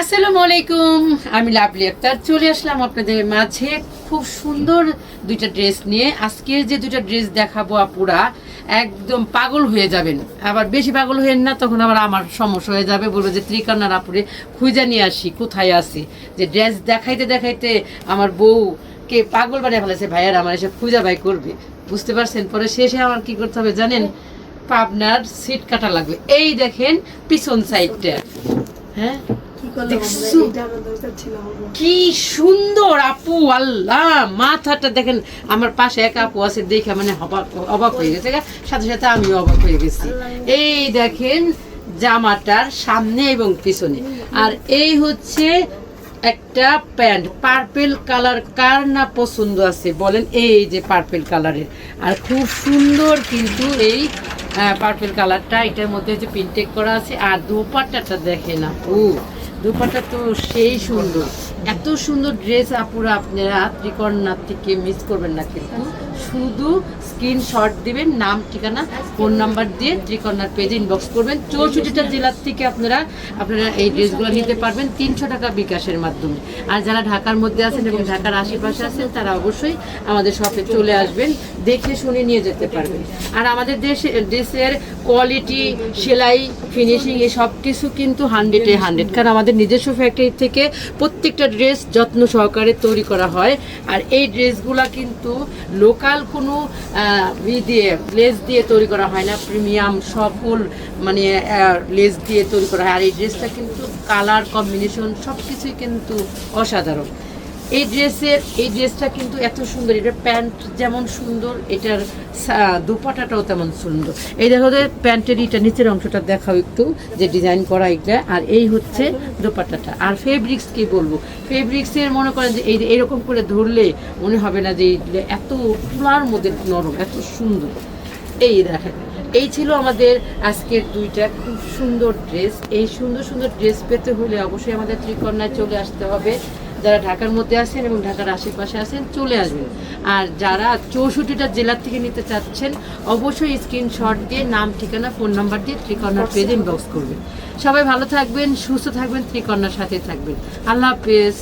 আসসালামু আলাইকুম। আমি লাভলি আক্তার। চলে আসলাম আপনাদের মাঝে খুব সুন্দর দুইটা ড্রেস নিয়ে। আজকের যে দুইটা ড্রেস দেখাবো আপুরা, একদম পাগল হয়ে যাবেন। আবার বেশি পাগল হয়ে না, তখন আবার আমার সমস্যা হয়ে যাবে। বলব যে ত্রিকন্যার আপুরে খুঁজে নিয়ে আসি, কোথায় আসি যে ড্রেস দেখাইতে দেখাইতে আমার বউ কে পাগল বানিয়ে ফেলেছে, ভাইয়ার আমার এসে খুঁজা ভাই করবে। বুঝতে পারছেন? পরে শেষে আমার কি করতে হবে জানেন? পাবনার সিট কাটা লাগবে। এই দেখেন, পিছন সাইডটা হ্যাঁ? কি সুন্দর আপু আল্লাহ মাথাটা দেখেন আমার পাশে এক আপু আছে দেখে মানে অবাক অবাক হয়ে গেছে। সাথে সাথে আমি অবাক হয়ে গেছি। এই দেখেন জামাটার সামনে এবং পিছনে। আর এই হচ্ছে একটা প্যান্ট পার্পেল কালার কার না পছন্দ আছে বলেন এই যে পার্পেল কালারের। আর খুব সুন্দর কিন্তু এই পার্পেল কালারটা এটার মধ্যে হচ্ছে প্রিন্টেক করা আছে আর দুপাট্টাটা দেখে না ও। দুপাটা তো সেই সুন্দর। এত সুন্দর ড্রেস আপুরা আপনারা ত্রিকর্ণার থেকে মিস করবেন না কিন্তু। শুধু স্ক্রিনশট দিবেন, নাম, ঠিকানা ফোন নাম্বার দিয়ে ত্রিকর্ণার পেজে ইনবক্স করবেন। চৌষট্টিটা জেলার থেকে আপনারা আপনারা এই ড্রেসগুলো নিতে পারবেন তিনশো টাকা বিকাশের মাধ্যমে। আর যারা ঢাকার মধ্যে আছেন এবং ঢাকার আশেপাশে আছেন, তারা অবশ্যই আমাদের শপে চলে আসবেন, দেখে শুনে নিয়ে যেতে পারবেন। আর আমাদের দেশে ড্রেসের কোয়ালিটি সেলাই ফিনিশিং এই সব কিছু কিন্তু হান্ড্রেডে হান্ড্রেড কারণ আমাদের নিজস্ব ফ্যাক্টরি থেকে প্রত্যেকটা ড্রেস যত্ন সহকারে তৈরি করা হয়। আর এই ড্রেসগুলা কিন্তু লোকাল কোনো আহ, ই দিয়ে লেস দিয়ে তৈরি করা হয় না প্রিমিয়াম সফল মানে লেস দিয়ে তৈরি করা হয়। আর এই ড্রেসটা কিন্তু কালার কম্বিনেশন সব কিছুই কিন্তু অসাধারণ। এই ড্রেসের, এই ড্রেসটা কিন্তু এত সুন্দর, এটা প্যান্ট যেমন সুন্দর, এটার দোপাটাটাও তেমন সুন্দর। এই দেখো যে প্যান্টের এটা নিচের অংশটা দেখাও একটু, যে ডিজাইন করা এটা আর এই হচ্ছে দোপাটাটা। আর ফেব্রিক্স কি বলব? ফেব্রিক্সের মনে করেন যে এই, এরকম করে ধরলে মনে হবে না যে এত তুলার মধ্যে নরম, এত সুন্দর। এই দেখেন, এই ছিল আমাদের আজকের দুইটা খুব সুন্দর ড্রেস। এই সুন্দর সুন্দর ড্রেস পেতে হলে অবশ্যই আমাদের ত্রিকন্যায় চলে আসতে হবে। যারা ঢাকার মধ্যে আছেন এবং ঢাকার আশেপাশে আছেন, চলে আসবেন। আর যারা চৌষট্টিটা জেলার থেকে নিতে চাচ্ছেন, অবশ্যই স্ক্রিনশট দিয়ে নাম, ঠিকানা ফোন নাম্বার দিয়ে ত্রিকর্ণার পেজে ইনবক্স করবেন। সবাই ভালো থাকবেন, সুস্থ থাকবেন ত্রিকর্ণার সাথে থাকবেন। আল্লাহ হাফেজ।